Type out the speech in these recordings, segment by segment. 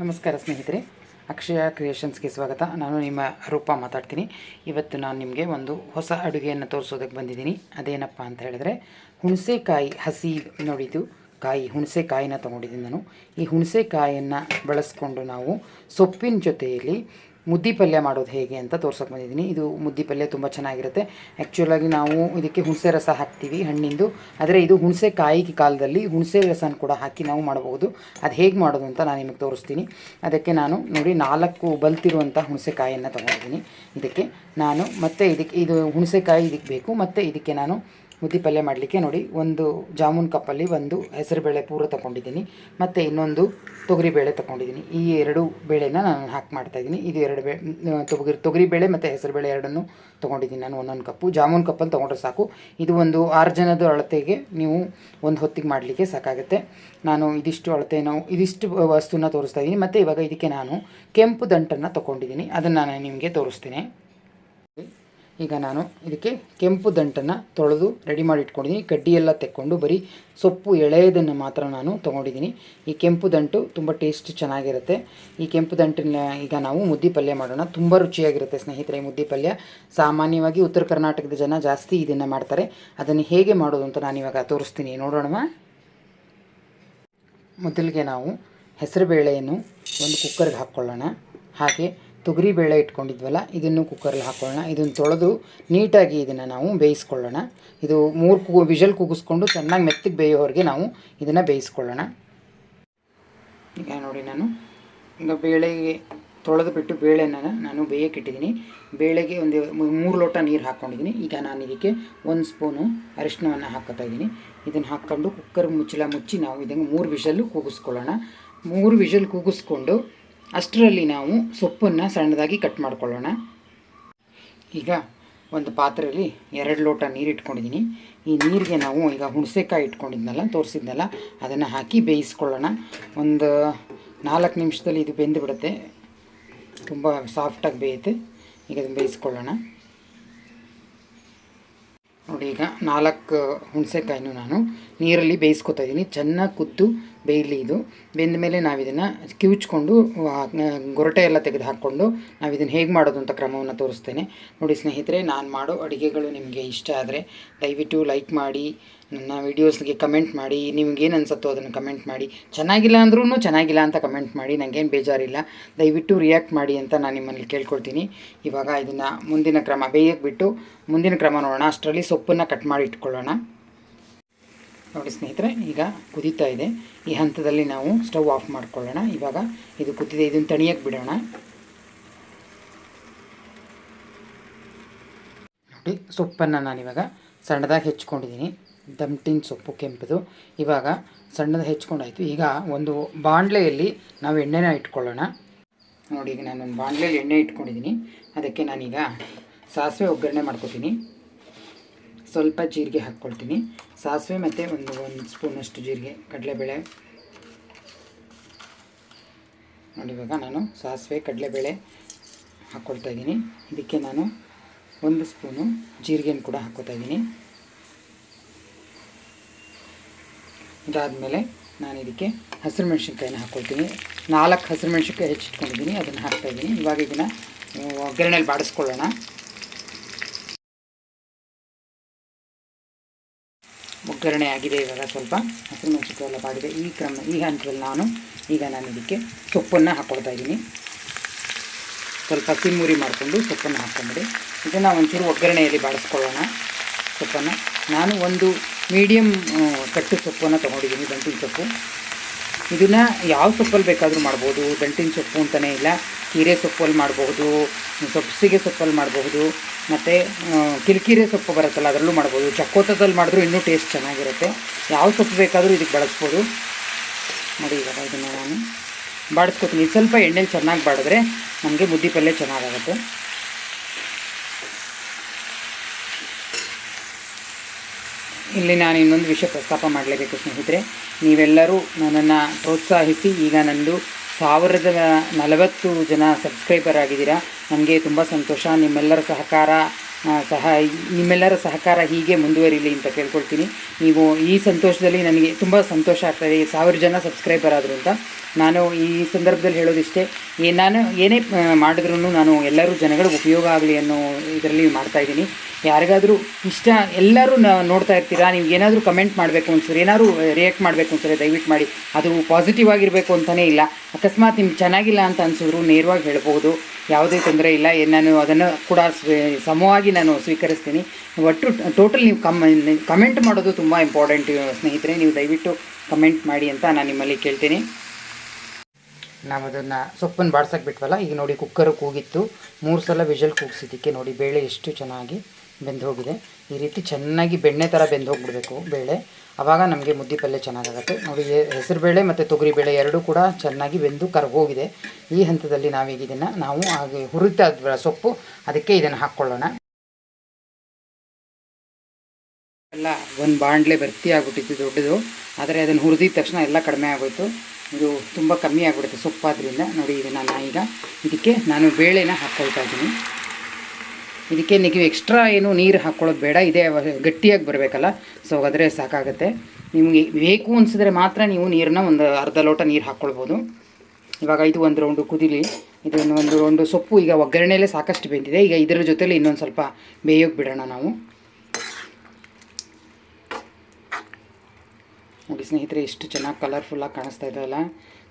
ನಮಸ್ಕಾರ ಸ್ನೇಹಿತರೆ. ಅಕ್ಷಯ ಕ್ರಿಯೇಷನ್ಸ್ಗೆ ಸ್ವಾಗತ. ನಾನು ನಿಮ್ಮ ರೂಪ ಮಾತಾಡ್ತೀನಿ. ಇವತ್ತು ನಾನು ನಿಮಗೆ ಒಂದು ಹೊಸ ಅಡುಗೆಯನ್ನು ತೋರಿಸೋದಕ್ಕೆ ಬಂದಿದ್ದೀನಿ. ಅದೇನಪ್ಪ ಅಂತ ಹೇಳಿದ್ರೆ, ಹುಣಸೆಕಾಯಿ ಹಸಿ ನೋಡಿದ್ದು, ಕಾಯಿ, ಹುಣಸೆಕಾಯಿನ ತೊಗೊಂಡಿದ್ದೀನಿ ನಾನು. ಈ ಹುಣಸೆಕಾಯಿಯನ್ನು ಬಳಸ್ಕೊಂಡು ನಾವು ಸೊಪ್ಪಿನ ಜೊತೆಯಲ್ಲಿ ಮುದ್ದಿ ಪಲ್ಯ ಮಾಡೋದು ಹೇಗೆ ಅಂತ ತೋರ್ಸೋಕೆ ಬಂದಿದ್ದೀನಿ. ಇದು ಮುದ್ದಿ ಪಲ್ಯ ತುಂಬ ಚೆನ್ನಾಗಿರುತ್ತೆ. ಆ್ಯಕ್ಚುಲಾಗಿ ನಾವು ಇದಕ್ಕೆ ಹುಣಸೆ ರಸ ಹಾಕ್ತೀವಿ ಹಣ್ಣಿಂದು. ಆದರೆ ಇದು ಹುಣಸೆ ಕಾಯಿ ಕಾಲದಲ್ಲಿ ಹುಣಸೆ ರಸನ ಕೂಡ ಹಾಕಿ ನಾವು ಮಾಡಬಹುದು. ಅದು ಹೇಗೆ ಮಾಡೋದು ಅಂತ ನಾನು ನಿಮಗೆ ತೋರಿಸ್ತೀನಿ. ಅದಕ್ಕೆ ನಾನು ನೋಡಿ ನಾಲ್ಕು ಬಲ್ತಿರುವಂಥ ಹುಣಸೆಕಾಯಿಯನ್ನು ತೊಗೊಂಡಿದ್ದೀನಿ. ಇದಕ್ಕೆ ನಾನು ಮತ್ತೆ ಇದಕ್ಕೆ ಇದು ಹುಣಸೆಕಾಯಿ ಇದಕ್ಕೆ ಬೇಕು. ಮತ್ತು ಇದಕ್ಕೆ ನಾನು ಮುದ್ದಿ ಪಲ್ಯ ಮಾಡಲಿಕ್ಕೆ ನೋಡಿ, ಒಂದು ಜಾಮೂನ್ ಕಪ್ಪಲ್ಲಿ ಒಂದು ಹೆಸರುಬೇಳೆ ಪೂರ ತೊಗೊಂಡಿದ್ದೀನಿ ಮತ್ತು ಇನ್ನೊಂದು ತೊಗರಿಬೇಳೆ ತೊಗೊಂಡಿದ್ದೀನಿ ಈ ಎರಡು ಬೇಳೆನ ನಾನು ಹಾಕಿ ಮಾಡ್ತಾಯಿದ್ದೀನಿ ಇದು ಎರಡು ಬೇ ತೊಗರಿ, ತೊಗರಿಬೇಳೆ ಮತ್ತು ಹೆಸರುಬೇಳೆ ಎರಡನ್ನು ತೊಗೊಂಡಿದ್ದೀನಿ ನಾನು ಒಂದೊಂದು ಕಪ್ಪು. ಜಾಮೂನ್ ಕಪ್ಪಲ್ಲಿ ತೊಗೊಂಡ್ರೆ ಸಾಕು. ಇದು ಒಂದು ಆರು ಜನದ ಅಳತೆಗೆ ನೀವು ಒಂದು ಹೊತ್ತಿಗೆ ಮಾಡಲಿಕ್ಕೆ ಸಾಕಾಗುತ್ತೆ. ನಾನು ಇದಿಷ್ಟು ಅಳತೆ ನಾವು ಇದಿಷ್ಟು ವಸ್ತುನ ತೋರಿಸ್ತಾ ಇದ್ದೀನಿ. ಮತ್ತು ಇವಾಗ ಇದಕ್ಕೆ ನಾನು ಕೆಂಪು ದಂಟನ್ನು ತೊಗೊಂಡಿದ್ದೀನಿ ಅದನ್ನು ನಾನು ನಿಮಗೆ ತೋರಿಸ್ತೀನಿ. ಈಗ ನಾನು ಇದಕ್ಕೆ ಕೆಂಪು ದಂಟನ್ನು ತೊಳೆದು ರೆಡಿ ಮಾಡಿ ಇಟ್ಕೊಂಡಿದ್ದೀನಿ ಕಡ್ಡಿಯೆಲ್ಲ ತೆಕ್ಕೊಂಡು ಬರೀ ಸೊಪ್ಪು ಎಳೆಯದನ್ನು ಮಾತ್ರ ನಾನು ತೊಗೊಂಡಿದ್ದೀನಿ ಈ ಕೆಂಪು ದಂಟು ತುಂಬ ಟೇಸ್ಟ್ ಚೆನ್ನಾಗಿರುತ್ತೆ. ಈ ಕೆಂಪು ದಂಟನ್ನ ಈಗ ನಾವು ಮುದ್ದೆ ಪಲ್ಯ ಮಾಡೋಣ. ತುಂಬ ರುಚಿಯಾಗಿರುತ್ತೆ ಸ್ನೇಹಿತರೆ ಮುದ್ದಿ ಪಲ್ಯ. ಸಾಮಾನ್ಯವಾಗಿ ಉತ್ತರ ಕರ್ನಾಟಕದ ಜನ ಜಾಸ್ತಿ ಇದನ್ನು ಮಾಡ್ತಾರೆ. ಅದನ್ನು ಹೇಗೆ ಮಾಡೋದು ಅಂತ ನಾನು ಇವಾಗ ತೋರಿಸ್ತೀನಿ. ನೋಡೋಣ ಮೊದಲಿಗೆ ನಾವು ಹೆಸರುಬೇಳೆಯನ್ನು ಒಂದು ಕುಕ್ಕರ್ಗೆ ಹಾಕ್ಕೊಳ್ಳೋಣ. ಹಾಗೆ ತೊಗರಿ ಬೇಳೆ ಇಟ್ಕೊಂಡಿದ್ವಲ್ಲ, ಇದನ್ನು ಕುಕ್ಕರಲ್ಲಿ ಹಾಕೊಳ್ಳೋಣ. ಇದನ್ನು ತೊಳೆದು ನೀಟಾಗಿ ಇದನ್ನು ನಾವು ಬೇಯಿಸ್ಕೊಳ್ಳೋಣ. ಇದು ಮೂರು ಕೂ ವಿಷಲ್ ಕೂಗಿಸ್ಕೊಂಡು ಚೆನ್ನಾಗಿ ಮೆತ್ತಗೆ ಬೇಯೋವರೆಗೆ ನಾವು ಇದನ್ನು ಬೇಯಿಸ್ಕೊಳ್ಳೋಣ. ಈಗ ನೋಡಿ ನಾನು, ಈಗ ಬೇಳೆಗೆ ತೊಳೆದು ಬಿಟ್ಟು ಬೇಳೆನ ನಾನು ಬೇಯಕ್ಕೆ ಇಟ್ಟಿದ್ದೀನಿ. ಬೇಳೆಗೆ ಒಂದು ಮೂರು ಲೋಟ ನೀರು ಹಾಕ್ಕೊಂಡಿದ್ದೀನಿ. ಈಗ ನಾನು ಇದಕ್ಕೆ ಒಂದು ಸ್ಪೂನು ಅರಿಶಿನವನ್ನು ಹಾಕೋತಾ ಇದ್ದೀನಿ. ಇದನ್ನು ಹಾಕ್ಕೊಂಡು ಕುಕ್ಕರ್ ಮುಚ್ಚಲ ಮುಚ್ಚಿ ನಾವು ಇದನ್ನು ಮೂರು ವಿಷಲ್ಲು ಕೂಗಿಸ್ಕೊಳ್ಳೋಣ ಮೂರು ವಿಷಲ್ ಕೂಗಿಸ್ಕೊಂಡು ಅಷ್ಟರಲ್ಲಿ ನಾವು ಸೊಪ್ಪನ್ನು ಸಣ್ಣದಾಗಿ ಕಟ್ ಮಾಡ್ಕೊಳ್ಳೋಣ. ಈಗ ಒಂದು ಪಾತ್ರೆಯಲ್ಲಿ ಎರಡು ಲೋಟ ನೀರು ಇಟ್ಕೊಂಡಿದ್ದೀನಿ ಈ ನೀರಿಗೆ ನಾವು ಈಗ ಹುಣಸೆಕಾಯಿ ಇಟ್ಕೊಂಡಿದ್ನಲ್ಲ, ತೋರಿಸಿದ್ನಲ್ಲ, ಅದನ್ನು ಹಾಕಿ ಬೇಯಿಸ್ಕೊಳ್ಳೋಣ. ಒಂದು ನಾಲ್ಕು ನಿಮಿಷದಲ್ಲಿ ಇದು ಬೆಂದು ಬಿಡುತ್ತೆ ತುಂಬ ಸಾಫ್ಟಾಗಿ ಬೇಯುತ್ತೆ. ಈಗ ಅದನ್ನು ಬೇಯಿಸ್ಕೊಳ್ಳೋಣ. ನೋಡಿ ಈಗ ನಾಲ್ಕು ಹುಣಸೆಕಾಯಿನೂ ನಾನು. ನೀರಲ್ಲಿ ಬೇಯಿಸ್ಕೊತಾ ಇದ್ದೀನಿ. ಚೆನ್ನಾಗಿ ಕುದ್ದು ಬೇಯಲಿ ಇದು. ಬೆಂದ ಮೇಲೆ ನಾವು ಇದನ್ನು ಕಿವುಚ್ಕೊಂಡು ಗೊರಟೆ ಎಲ್ಲ ತೆಗೆದು ಹಾಕ್ಕೊಂಡು ನಾವು ಇದನ್ನು ಹೇಗೆ ಮಾಡೋದು ಅಂತ ಕ್ರಮವನ್ನು ತೋರಿಸ್ತೇನೆ. ನೋಡಿ ಸ್ನೇಹಿತರೆ, ನಾನು ಮಾಡೋ ಅಡುಗೆಗಳು ನಿಮಗೆ ಇಷ್ಟ ಆದರೆ ದಯವಿಟ್ಟು ಲೈಕ್ ಮಾಡಿ ನನ್ನ ವೀಡಿಯೋಸ್ಗೆ ಕಮೆಂಟ್ ಮಾಡಿ, ನಿಮ್ಗೇನು ಅನ್ಸುತ್ತೋ ಅದನ್ನು ಕಮೆಂಟ್ ಮಾಡಿ. ಚೆನ್ನಾಗಿಲ್ಲ ಅಂದ್ರೂ ಚೆನ್ನಾಗಿಲ್ಲ ಅಂತ ಕಮೆಂಟ್ ಮಾಡಿ ನನಗೇನು ಬೇಜಾರಿಲ್ಲ. ದಯವಿಟ್ಟು ರಿಯಾಕ್ಟ್ ಮಾಡಿ ಅಂತ ನಾನು ನಿಮ್ಮಲ್ಲಿ ಕೇಳ್ಕೊಳ್ತೀನಿ. ಇವಾಗ ಇದನ್ನು ಮುಂದಿನ ಕ್ರಮ ಬೇಯಕ್ಕೆ ಬಿಟ್ಟು ಮುಂದಿನ ಕ್ರಮ ನೋಡೋಣ. ಅಷ್ಟರಲ್ಲಿ ಸೊಪ್ಪನ್ನು ಕಟ್ ಮಾಡಿ ಇಟ್ಕೊಳ್ಳೋಣ. ನೋಡಿ ಸ್ನೇಹಿತರೆ, ಈಗ ಕುದೀತಾ ಇದೆ. ಈ ಹಂತದಲ್ಲಿ ನಾವು ಸ್ಟವ್ ಆಫ್ ಮಾಡ್ಕೊಳ್ಳೋಣ. ಇವಾಗ ಇದು ಕುದಿದೆ ಇದನ್ನು ತಣಿಯಕ್ಕೆ ಬಿಡೋಣ. ನೋಡಿ, ಸೊಪ್ಪನ್ನು ನಾನಿವಾಗ ಸಣ್ಣದಾಗಿ ಹೆಚ್ಕೊಂಡಿದ್ದೀನಿ. ದಮ್ಟಿನ ಸೊಪ್ಪು ಕೆಂಪದು. ಇವಾಗ ಸಣ್ಣದು ಹೆಚ್ಕೊಂಡಾಯಿತು. ಈಗ ಒಂದು ಬಾಣಲೆಯಲ್ಲಿ ನಾವು ಎಣ್ಣೆನ ಇಟ್ಕೊಳ್ಳೋಣ. ನೋಡಿ, ಈಗ ನಾನೊಂದು ಬಾಣಲೆಯಲ್ಲಿ ಎಣ್ಣೆ ಇಟ್ಕೊಂಡಿದ್ದೀನಿ ಅದಕ್ಕೆ ನಾನೀಗ ಸಾಸಿವೆ ಒಗ್ಗರಣೆ ಮಾಡ್ಕೊತೀನಿ. ಸ್ವಲ್ಪ ಜೀರಿಗೆ ಹಾಕ್ಕೊಳ್ತೀನಿ. ಸಾಸಿವೆ ಮತ್ತು ಒಂದು ಒಂದು ಸ್ಪೂನಷ್ಟು ಜೀರಿಗೆ, ಕಡಲೆಬೇಳೆ. ನೋಡಿ, ಇವಾಗ ನಾನು ಸಾಸಿವೆ, ಕಡಲೆಬೇಳೆ ಹಾಕ್ಕೊಳ್ತಾ ಇದ್ದೀನಿ ಇದಕ್ಕೆ ನಾನು ಒಂದು ಸ್ಪೂನು ಜೀರಿಗೆನ ಕೂಡ ಹಾಕ್ಕೊತಾ ಇದ್ದೀನಿ ಇದಾದಮೇಲೆ ನಾನು ಇದಕ್ಕೆ ಹಸಿರು ಮೆಣಸಿನ್ಕಾಯಿನ ಹಾಕ್ಕೊಳ್ತೀನಿ ನಾಲ್ಕು ಹಸಿರು ಮೆಣಸಿನ್ಕಾಯಿ ಹೆಚ್ಚಿಟ್ಕೊಂಡಿದ್ದೀನಿ ಅದನ್ನು ಹಾಕ್ತಾಯಿದ್ದೀನಿ ಇವಾಗ ಇದನ್ನು ಒಗ್ಗರಣೆಯಲ್ಲಿ ಬಾಡಿಸ್ಕೊಳ್ಳೋಣ. ಒಗ್ಗರಣೆ ಆಗಿದೆ ಇವಾಗ ಸ್ವಲ್ಪ. ಹಸಿರು ಮೆಣಸಿನ್ಕಾಯಿ ಎಲ್ಲ ಬಾಡಿದೆ. ಈ ಕ್ರಮ, ಈ ಹಂತದಲ್ಲಿ ನಾನು ಈಗ ನಾನು ಇದಕ್ಕೆ ಸೊಪ್ಪನ್ನು ಹಾಕ್ಕೊಳ್ತಾ ಇದ್ದೀನಿ. ಸ್ವಲ್ಪ ಸಿಮ್ಮುರಿ ಮಾಡಿಕೊಂಡು ಸೊಪ್ಪನ್ನು ಹಾಕ್ಕೊಂಬಿಡಿ. ಇದನ್ನು ಒಂಚೂರು ಒಗ್ಗರಣೆಯಲ್ಲಿ ಬಾಡಿಸ್ಕೊಳ್ಳೋಣ. ಸೊಪ್ಪನ್ನು. ನಾನು ಒಂದು ಮೀಡಿಯಮ್ ಕಟ್ಟು ಸೊಪ್ಪನ್ನು ತೊಗೊಂಡಿದ್ದೀನಿ, ದಂಟಿನ ಸೊಪ್ಪು. ಇದನ್ನು ಯಾವ ಸೊಪ್ಪಲ್ಲಿ ಬೇಕಾದರೂ ಮಾಡ್ಬೋದು. ದಂಟಿನ ಸೊಪ್ಪು ಅಂತಲೇ ಇಲ್ಲ. ಕೀರೆ ಸೊಪ್ಪಲ್ಲಿ ಮಾಡಬಹುದು ಸೊಪ್ಸಿಗೆ ಸೊಪ್ಪಲ್ಲಿ ಮಾಡಬಹುದು ಮತ್ತು ಕಿರಿಕಿರೆ ಸೊಪ್ಪು ಬರುತ್ತಲ್ಲ, ಅದರಲ್ಲೂ ಮಾಡ್ಬೋದು. ಚಕ್ಕೋತದಲ್ಲಿ ಮಾಡಿದ್ರೂ ಇನ್ನೂ ಟೇಸ್ಟ್ ಚೆನ್ನಾಗಿರುತ್ತೆ. ಯಾವ ಸೊಪ್ಪು ಬೇಕಾದರೂ ಇದಕ್ಕೆ ಬಳಸ್ಬೋದು. ನೋಡಿ ಇವಾಗ ಇದನ್ನು ನಾನು ಬಾಡಿಸ್ಕೊತೀನಿ. ಸ್ವಲ್ಪ ಎಣ್ಣೆಲಿ ಚೆನ್ನಾಗಿ ಬಾಡಿದ್ರೆ ನಮಗೆ ಮುದ್ದಿ ಪಲ್ಯ ಚೆನ್ನಾಗಾಗುತ್ತೆ. ಇಲ್ಲಿ ನಾನು ಇನ್ನೊಂದು ವಿಷಯ ಪ್ರಸ್ತಾಪ ಮಾಡಲೇಬೇಕು ಸ್ನೇಹಿತರೆ. ನೀವೆಲ್ಲರೂ ನನ್ನನ್ನು ಪ್ರೋತ್ಸಾಹಿಸಿ, ಈಗ ನಂದು ಸಾವಿರದ ನಲವತ್ತು ಜನ ಸಬ್ಸ್ಕ್ರೈಬರ್ ಆಗಿದ್ದೀರಾ. ನನಗೆ ತುಂಬ ಸಂತೋಷ. ನಿಮ್ಮೆಲ್ಲರ ಸಹಕಾರ ಸಹ ನಿಮ್ಮೆಲ್ಲರ ಸಹಕಾರ ಹೀಗೆ ಮುಂದುವರಿಲಿ ಅಂತ ಕೇಳ್ಕೊಳ್ತೀನಿ. ನೀವು ಈ ಸಂತೋಷದಲ್ಲಿ ನನಗೆ ತುಂಬ ಸಂತೋಷ ಆಗ್ತಾಯಿದೆ ಸಾವಿರ ಜನ ಸಬ್ಸ್ಕ್ರೈಬರ್ ಆದರು ಅಂತ. ನಾನು ಈ ಸಂದರ್ಭದಲ್ಲಿ ಹೇಳೋದಿಷ್ಟೇ, ಏ, ನಾನು ಏನೇ ಮಾಡಿದ್ರೂ ನಾನು ಎಲ್ಲರೂ ಜನಗಳಿಗೆ ಉಪಯೋಗ ಆಗಲಿ ಅನ್ನೋ ಇದರಲ್ಲಿ ಮಾಡ್ತಾಯಿದ್ದೀನಿ ಯಾರಿಗಾದರೂ ಇಷ್ಟ, ಎಲ್ಲರೂ ನೋಡ್ತಾ ಇರ್ತೀರಾ? ನೀವು ಏನಾದರೂ ಕಮೆಂಟ್ ಮಾಡಬೇಕು ಅನ್ಸರಿ ಏನಾದರೂ ರಿಯಾಕ್ಟ್ ಮಾಡಬೇಕು ಅನ್ಸರಿ ದಯವಿಟ್ಟು ಮಾಡಿ. ಅದು ಪಾಸಿಟಿವ್ ಆಗಿರಬೇಕು ಅಂತಲೇ ಇಲ್ಲ. ಅಕಸ್ಮಾತ್ ನಿಮ್ಗೆ ಚೆನ್ನಾಗಿಲ್ಲ ಅಂತ ಅನ್ಸಿದ್ರು ನೇರವಾಗಿ ಹೇಳ್ಬೋದು. ಯಾವುದೇ ತೊಂದರೆ ಇಲ್ಲ. ನಾನು ಅದನ್ನು ಕೂಡ ಸಮವಾಗಿ ನಾನು ಸ್ವೀಕರಿಸ್ತೀನಿ. ಒಟ್ಟು ಟೋಟಲ್ ನೀವು ಕಮ್, ಕಮೆಂಟ್ ಮಾಡೋದು ತುಂಬ ಇಂಪಾರ್ಟೆಂಟ್, ಸ್ನೇಹಿತರೆ. ನೀವು ದಯವಿಟ್ಟು ಕಮೆಂಟ್ ಮಾಡಿ ಅಂತ ನಾನು ನಿಮ್ಮಲ್ಲಿ ಕೇಳ್ತೀನಿ. ನಾವು ಅದನ್ನು ಸೊಪ್ಪನ್ನು ಬಾಡ್ಸಕ್ಕೆ ಬಿಟ್ವಲ್ಲ, ಈಗ ನೋಡಿ ಕುಕ್ಕರು ಕೂಗಿತ್ತು. ಮೂರು ಸಲ ವಿಷಲ್ ಕೂಗಿಸಿದ್ದಕ್ಕೆ ನೋಡಿ, ಬೇಳೆ ಎಷ್ಟು ಚೆನ್ನಾಗಿ ಬೆಂದು ಹೋಗಿದೆ. ಈ ರೀತಿ ಚೆನ್ನಾಗಿ ಬೆಣ್ಣೆ ಥರ ಬೆಂದು ಬೇಳೆ. ಆವಾಗ ನಮಗೆ ಮುದ್ದೆ ಪಲ್ಯ ಚೆನ್ನಾಗಾಗುತ್ತೆ. ನೋಡಿ ಹೆಸರು ಬೇಳೆ ಮತ್ತು ತೊಗರಿ ಬೇಳೆ ಎರಡೂ ಕೂಡ ಚೆನ್ನಾಗಿ ಬೆಂದು ಕರಗೋಗಿದೆ ಈ ಹಂತದಲ್ಲಿ ನಾವೀಗ ಇದನ್ನು ನಾವು ಹಾಗೆ ಹುರಿತಾದ ಸೊಪ್ಪು ಅದಕ್ಕೆ ಇದನ್ನು ಹಾಕ್ಕೊಳ್ಳೋಣ. ಎಲ್ಲ ಒಂದು ಬಾಣಲೆ ಭರ್ತಿ ಆಗ್ಬಿಟ್ಟಿತ್ತು, ದೊಡ್ಡದು. ಆದರೆ ಅದನ್ನು ಹುರಿದಿದ ತಕ್ಷಣ ಎಲ್ಲ ಕಡಿಮೆ ಆಗೋಯಿತು. ಇದು ತುಂಬ ಕಮ್ಮಿ ಆಗಿಬಿಡುತ್ತೆ ಸೊಪ್ಪಾದ್ರಿಂದ. ನೋಡಿ, ಇದನ್ನು ನಾನು ಈಗ ಇದಕ್ಕೆ ನಾನು ಬೇಳೆನ ಹಾಕ್ಕೊಳ್ತಾ ಇದ್ದೀನಿ. ಇದಕ್ಕೆ ನೀವು ಎಕ್ಸ್ಟ್ರಾ ಏನು ನೀರು ಹಾಕ್ಕೊಳ್ಳೋದು ಬೇಡ. ಇದೇ ಗಟ್ಟಿಯಾಗಿ ಬರಬೇಕಲ್ಲ. ಸೊ ಆದರೆ ಸಾಕಾಗುತ್ತೆ. ನಿಮಗೆ ಬೇಕು ಅನಿಸಿದ್ರೆ ಮಾತ್ರ ನೀವು ನೀರನ್ನ ಒಂದು ಅರ್ಧ ಲೋಟ ನೀರು ಹಾಕ್ಕೊಳ್ಬೋದು ಇವಾಗ ಇದು ಒಂದು ರೌಂಡು ಕುದಿಲಿ. ಇದನ್ನು ಒಂದು ರೌಂಡು ಸೊಪ್ಪು. ಈಗ ಒಗ್ಗರಣೆಯಲ್ಲೇ ಸಾಕಷ್ಟು ಬೆಂದಿದೆ. ಈಗ ಇದರ ಜೊತೆಲಿ ಇನ್ನೊಂದು ಸ್ವಲ್ಪ ಬೇಯೋಕೆ ಬಿಡೋಣ ನಾವು. ನೋಡಿ ಸ್ನೇಹಿತರೆ, ಎಷ್ಟು ಚೆನ್ನಾಗಿ ಕಲರ್ಫುಲ್ಲಾಗಿ ಕಾಣಿಸ್ತಾ ಇದೆಯಲ್ಲ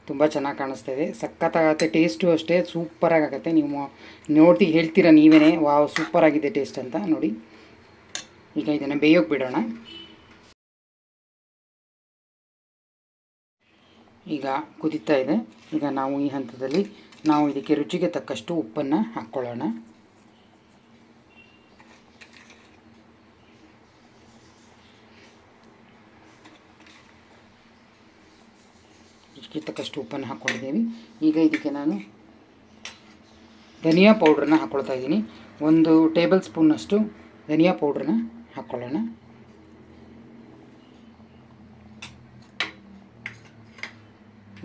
ತುಂಬ ಚೆನ್ನಾಗಿ ಕಾಣಿಸ್ತಾ ಇದೆ. ಸಖತ್ತಾಗತ್ತೆ ಟೇಸ್ಟು ಅಷ್ಟೇ ಸೂಪರಾಗಿ ನೀವು ನೋಡ್ತಿ ಹೇಳ್ತೀರಾ ನೀವೇ ವಾವ್ ಸೂಪರಾಗಿದೆ ಟೇಸ್ಟ್ ಅಂತ, ನೋಡಿ. ಈಗ ಇದನ್ನು ಬೇಯೋಕೆ ಬಿಡೋಣ. ಈಗ ಕುದೀತಾ ಇದೆ. ಈಗ ನಾವು ಈ ಹಂತದಲ್ಲಿ, ನಾವು ಇದಕ್ಕೆ ರುಚಿಗೆ ತಕ್ಕಷ್ಟು ಉಪ್ಪನ್ನು ಹಾಕ್ಕೊಳ್ಳೋಣ. ರುಚಿಗೆ ತಕ್ಕಷ್ಟು ಉಪ್ಪನ್ನು ಹಾಕ್ಕೊಂಡಿದ್ದೀವಿ. ಈಗ ಇದಕ್ಕೆ ನಾನು ಧನಿಯಾ ಪೌಡ್ರನ್ನ ಹಾಕ್ಕೊಳ್ತಾ ಇದ್ದೀನಿ. ಒಂದು ಟೇಬಲ್ ಸ್ಪೂನಷ್ಟು ಧನಿಯಾ ಪೌಡ್ರನ್ನ ಹಾಕ್ಕೊಳ್ಳೋಣ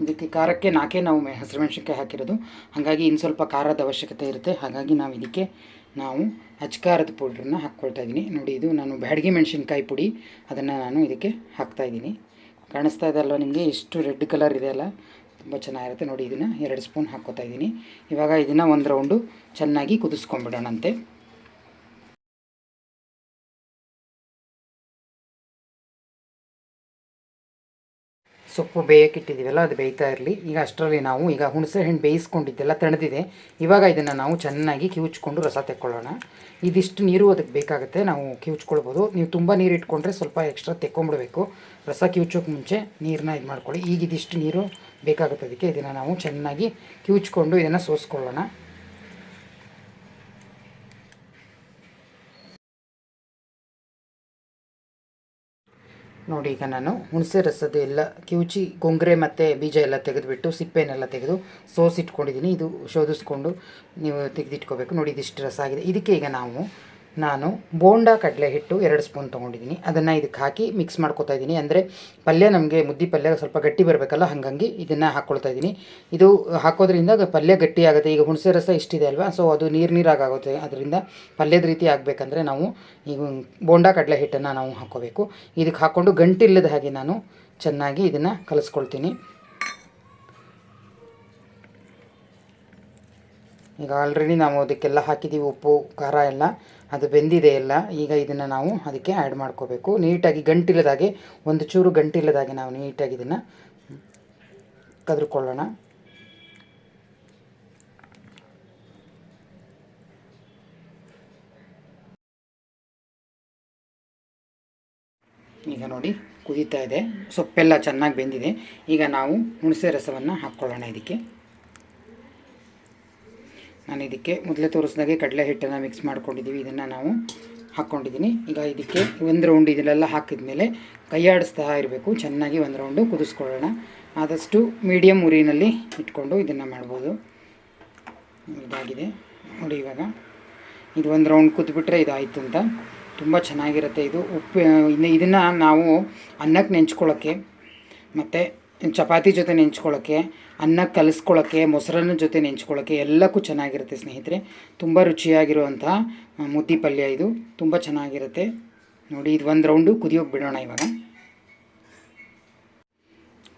ಇದಕ್ಕೆ ಖಾರಕ್ಕೆ ನಾಲ್ಕೇ ನಾವು ಮೆ- ಹಸಿಮೆಣ್ಸಿನ್ಕಾಯಿ ಹಾಕಿರೋದು. ಹಾಗಾಗಿ ಇನ್ನು ಸ್ವಲ್ಪ ಖಾರದ ಅವಶ್ಯಕತೆ ಇರುತ್ತೆ. ಹಾಗಾಗಿ ನಾವು ಇದಕ್ಕೆ ನಾವು ಅಚ್ಕಾರದ ಪೌಡ್ರನ್ನ ಹಾಕ್ಕೊಳ್ತಾ ಇದ್ದೀನಿ. ನೋಡಿ, ಇದು ನಾನು ಬ್ಯಾಡಗಿ ಮೆಣಸಿನ್ಕಾಯಿ ಪುಡಿ. ಅದನ್ನು ನಾನು ಇದಕ್ಕೆ ಹಾಕ್ತಾ ಇದ್ದೀನಿ. ಕಾಣಿಸ್ತಾ ಇದೆ ಅಲ್ವ ನಿಮಗೆ? ಎಷ್ಟು ರೆಡ್ ಕಲರ್ ಇದೆ ಅಲ್ಲ? ತುಂಬ ಚೆನ್ನಾಗಿರುತ್ತೆ ನೋಡಿ, ಇದನ್ನು. ಎರಡು ಸ್ಪೂನ್ ಹಾಕ್ಕೋತಾ ಇದ್ದೀನಿ. ಇವಾಗ ಇದನ್ನು ಒಂದು ರೌಂಡು ಚೆನ್ನಾಗಿ ಕುದಿಸ್ಕೊಂಡ್ಬಿಡೋಣಂತೆ. ಸೊಪ್ಪು ಬೇಯಕ್ಕಿಟ್ಟಿದ್ದೀವಲ್ಲ ಅದು ಬೇಯ್ತಾ ಇರಲಿ. ಈಗ ಅಷ್ಟರಲ್ಲಿ ನಾವು ಈಗ ಹುಣಸೆ ಹಣ್ಣು ಬೇಯಿಸ್ಕೊಂಡಿದ್ದೆಲ್ಲ ತಣದಿದೆ. ಇವಾಗ ಇದನ್ನು ನಾವು ಚೆನ್ನಾಗಿ ಕಿವುಚ್ಕೊಂಡು ರಸ ತೆಕ್ಕೊಳ್ಳೋಣ. ಇದಿಷ್ಟು ನೀರು ಅದಕ್ಕೆ ಬೇಕಾಗುತ್ತೆ, ನಾವು ಕಿವುಚ್ಕೊಳ್ಬೋದು. ನೀವು ತುಂಬ ನೀರು ಇಟ್ಕೊಂಡ್ರೆ ಸ್ವಲ್ಪ ಎಕ್ಸ್ಟ್ರಾ ತೆಕ್ಕೊಂಬಿಡ್ಬೇಕು. ರಸ ಕಿವುಚೋಕೆ ಮುಂಚೆ ನೀರನ್ನ ಇದು ಮಾಡ್ಕೊಳ್ಳಿ. ಈಗ ಇದಿಷ್ಟು ನೀರು ಬೇಕಾಗುತ್ತೆ ಅದಕ್ಕೆ ಇದನ್ನು ನಾವು ಚೆನ್ನಾಗಿ ಕಿವುಚ್ಕೊಂಡು ಇದನ್ನು ಸೋಸ್ಕೊಳ್ಳೋಣ. ನೋಡಿ ಈಗ ನಾನು ಹುಣಸೆ ರಸದ ಎಲ್ಲ ಕಿವುಚಿ, ಗೊಂಗ್ರೆ ಮತ್ತು ಬೀಜ ಎಲ್ಲ ತೆಗೆದುಬಿಟ್ಟು ಸಿಪ್ಪೆನೆಲ್ಲ ತೆಗೆದು ಸೋಸಿಟ್ಕೊಂಡಿದ್ದೀನಿ. ಇದು ಶೋಧಿಸ್ಕೊಂಡು ನೀವು ತೆಗೆದಿಟ್ಕೋಬೇಕು. ನೋಡಿ, ಇದಿಷ್ಟು ರಸ ಆಗಿದೆ. ಇದಕ್ಕೆ ಈಗ ನಾವು ನಾನು ಬೋಂಡ ಕಡಲೆ ಹಿಟ್ಟು ಎರಡು ಸ್ಪೂನ್ ತೊಗೊಂಡಿದ್ದೀನಿ. ಅದನ್ನು ಇದಕ್ಕೆ ಹಾಕಿ ಮಿಕ್ಸ್ ಮಾಡ್ಕೊತಾ ಇದ್ದೀನಿ. ಅಂದರೆ ಪಲ್ಯ ನಮಗೆ ಮುದ್ದಿ ಪಲ್ಯ ಸ್ವಲ್ಪ ಗಟ್ಟಿ ಬರಬೇಕಲ್ಲ, ಹಾಗಾಗಿ ಇದನ್ನು ಹಾಕ್ಕೊಳ್ತಾ ಇದ್ದೀನಿ. ಇದು ಹಾಕೋದ್ರಿಂದ ಪಲ್ಯ ಗಟ್ಟಿ ಆಗುತ್ತೆ. ಈಗ ಹುಣಸೆ ರಸ ಇಷ್ಟಿದೆ ಅಲ್ವಾ? ಸೊ ಅದು ನೀರು ನೀರಾಗುತ್ತೆ ಅದರಿಂದ ಪಲ್ಯದ ರೀತಿ ಆಗಬೇಕಂದ್ರೆ ನಾವು ಈಗ ಬೋಂಡ ಕಡಲೆ ಹಿಟ್ಟನ್ನು ನಾವು ಹಾಕ್ಕೋಬೇಕು ಇದಕ್ಕೆ ಹಾಕ್ಕೊಂಡು ಗಂಟಿಲ್ಲದ ಹಾಗೆ ನಾನು ಚೆನ್ನಾಗಿ ಇದನ್ನು ಕಲಿಸ್ಕೊಳ್ತೀನಿ. ಈಗ ಆಲ್ರೆಡಿ ನಾವು ಅದಕ್ಕೆಲ್ಲ ಹಾಕಿದ್ದೀವಿ ಉಪ್ಪು, ಖಾರ ಎಲ್ಲ. ಅದು ಬೆಂದಿದೆ ಎಲ್ಲ. ಈಗ ಇದನ್ನು ನಾವು ಅದಕ್ಕೆ ಆ್ಯಡ್ ಮಾಡ್ಕೋಬೇಕು. ನೀಟಾಗಿ ಗಂಟಿಲ್ಲದಾಗೆ ಒಂದು ಚೂರು ಗಂಟಿಲ್ಲದಾಗೆ ನಾವು ನೀಟಾಗಿ ಇದನ್ನು ಕದ್ರುಕೊಳ್ಳೋಣ. ಈಗ ನೋಡಿ ಕುದೀತಾ ಇದೆ. ಸೊಪ್ಪೆಲ್ಲ ಚೆನ್ನಾಗಿ ಬೆಂದಿದೆ. ಈಗ ನಾವು ಹುಣಸೆ ರಸವನ್ನು ಹಾಕ್ಕೊಳ್ಳೋಣ ಇದಕ್ಕೆ. ನಾನು ಇದಕ್ಕೆ ಮೊದಲೇ ತೋರಿಸಿದಾಗೆ ಕಡಲೆ ಹಿಟ್ಟನ್ನು ಮಿಕ್ಸ್ ಮಾಡ್ಕೊಂಡಿದ್ದೀವಿ ಇದನ್ನು ನಾವು ಹಾಕ್ಕೊಂಡಿದ್ದೀನಿ ಈಗ ಇದಕ್ಕೆ ಒಂದು ರೌಂಡ್ ಇದನ್ನೆಲ್ಲ ಹಾಕಿದ ಮೇಲೆ ಕೈಯಾಡಿಸ್ತಾ ಇರಬೇಕು. ಚೆನ್ನಾಗಿ ಒಂದು ರೌಂಡು ಕುದಿಸ್ಕೊಳ್ಳೋಣ. ಆದಷ್ಟು ಮೀಡಿಯಮ್ ಉರಿನಲ್ಲಿ ಇಟ್ಕೊಂಡು ಇದನ್ನು ಮಾಡ್ಬೋದು. ಇದಾಗಿದೆ. ನೋಡಿ ಇವಾಗ. ಇದು ಒಂದು ರೌಂಡ್ ಕುದ್ಬಿಟ್ರೆ ಇದಾಯಿತು ಅಂತ. ತುಂಬ ಚೆನ್ನಾಗಿರುತ್ತೆ ಇದು. ಉಪ್ಪು, ಇನ್ನು ಇದನ್ನು ನಾವು ಅನ್ನಕ್ಕೆ ನೆಂಚ್ಕೊಳ್ಳೋಕ್ಕೆ ಮತ್ತು ಚಪಾತಿ ಜೊತೆ ನೆಂಚ್ಕೊಳ್ಳೋಕ್ಕೆ ಅನ್ನ ಕಲಿಸ್ಕೊಳ್ಳೋಕ್ಕೆ ಮೊಸರನ್ನ ಜೊತೆ ನೆಂಚ್ಕೊಳ್ಳೋಕ್ಕೆ ಎಲ್ಲಕ್ಕೂ ಚೆನ್ನಾಗಿರುತ್ತೆ ಸ್ನೇಹಿತರೆ. ತುಂಬ ರುಚಿಯಾಗಿರುವಂತಹ ಮುದ್ದೆ ಪಲ್ಯ ಇದು. ತುಂಬ ಚೆನ್ನಾಗಿರುತ್ತೆ. ನೋಡಿ, ಇದು ಒಂದು ರೌಂಡು ಕುದಿಯೋಕೆ ಬಿಡೋಣ ಇವಾಗ.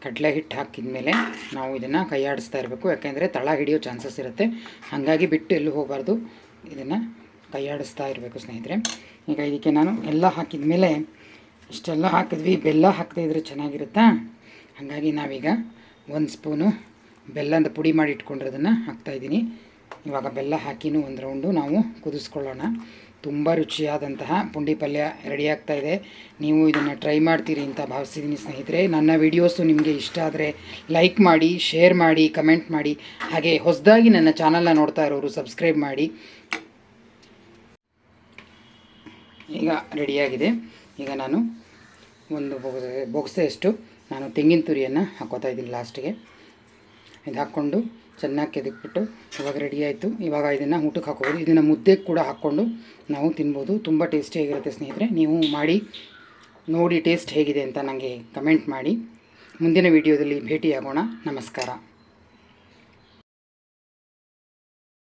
ಕಡಲೆ ಹಿಟ್ಟು ಹಾಕಿದ ಮೇಲೆ ನಾವು ಇದನ್ನು ಕೈಯಾಡಿಸ್ತಾ ಇರಬೇಕು. ಯಾಕೆಂದರೆ ತಳ ಹಿಡಿಯೋ ಚಾನ್ಸಸ್ ಇರುತ್ತೆ. ಹಾಗಾಗಿ ಬಿಟ್ಟು ಎಲ್ಲೂ ಹೋಗಬಾರ್ದು. ಇದನ್ನು ಕೈಯಾಡಿಸ್ತಾ ಇರಬೇಕು ಸ್ನೇಹಿತರೆ. ಈಗ ಇದಕ್ಕೆ ನಾನು ಎಲ್ಲ ಹಾಕಿದ ಮೇಲೆ ಇಷ್ಟೆಲ್ಲ ಹಾಕಿದ್ವಿ. ಬೆಲ್ಲ ಹಾಕದೇ ಚೆನ್ನಾಗಿರುತ್ತಾ? ಹಾಗಾಗಿ ನಾವೀಗ ಒಂದು ಸ್ಪೂನು ಬೆಲ್ಲದ ಪುಡಿ ಮಾಡಿ ಇಟ್ಕೊಂಡಿರೋದನ್ನು ಹಾಕ್ತಾಯಿದ್ದೀನಿ ಇವಾಗ ಬೆಲ್ಲ ಹಾಕಿನೂ ಒಂದು ರೌಂಡು ನಾವು ಕುದಿಸ್ಕೊಳ್ಳೋಣ. ತುಂಬ ರುಚಿಯಾದಂತಹ ಪುಂಡಿ ಪಲ್ಯ ರೆಡಿ ಆಗ್ತಾ ಇದೆ. ನೀವು ಇದನ್ನು ಟ್ರೈ ಮಾಡ್ತೀರಿ ಅಂತ ಭಾವಿಸಿದ್ದೀನಿ ಸ್ನೇಹಿತರೆ. ನನ್ನ ವಿಡಿಯೋಸು ನಿಮಗೆ ಇಷ್ಟ ಆದರೆ ಲೈಕ್ ಮಾಡಿ, ಶೇರ್ ಮಾಡಿ, ಕಮೆಂಟ್ ಮಾಡಿ. ಹಾಗೆ ಹೊಸದಾಗಿ ನನ್ನ ಚಾನಲ್ನ ನೋಡ್ತಾ ಇರೋರು ಸಬ್ಸ್ಕ್ರೈಬ್ ಮಾಡಿ. ಈಗ ರೆಡಿಯಾಗಿದೆ ಈಗ ನಾನು ಒಂದು ಬೊಗಸೆ ಬೊಗಸೆಯಷ್ಟು ನಾನು ತೆಂಗಿನ ತುರಿಯನ್ನು ಹಾಕೋತಾ ಇದ್ದೀನಿ ಲಾಸ್ಟಿಗೆ. ಇದು ಹಾಕ್ಕೊಂಡು ಚೆನ್ನಾಗಿ ಕೆದಕ್ಬಿಟ್ಟು ಇವಾಗ ರೆಡಿ ಆಯಿತು. ಇವಾಗ ಇದನ್ನು ಊಟಕ್ಕೆ ಹಾಕೋಬೋದು. ಇದನ್ನು ಮುದ್ದೆಗೆ ಕೂಡ ಹಾಕ್ಕೊಂಡು ನಾವು ತಿನ್ಬೋದು. ತುಂಬ ಟೇಸ್ಟಿಯಾಗಿರುತ್ತೆ ಸ್ನೇಹಿತರೆ. ನೀವು ಮಾಡಿ, ನೋಡಿ ಟೇಸ್ಟ್ ಹೇಗಿದೆ ಅಂತ ನನಗೆ ಕಮೆಂಟ್ ಮಾಡಿ. ಮುಂದಿನ ವಿಡಿಯೋದಲ್ಲಿ ಭೇಟಿಯಾಗೋಣ. ನಮಸ್ಕಾರ.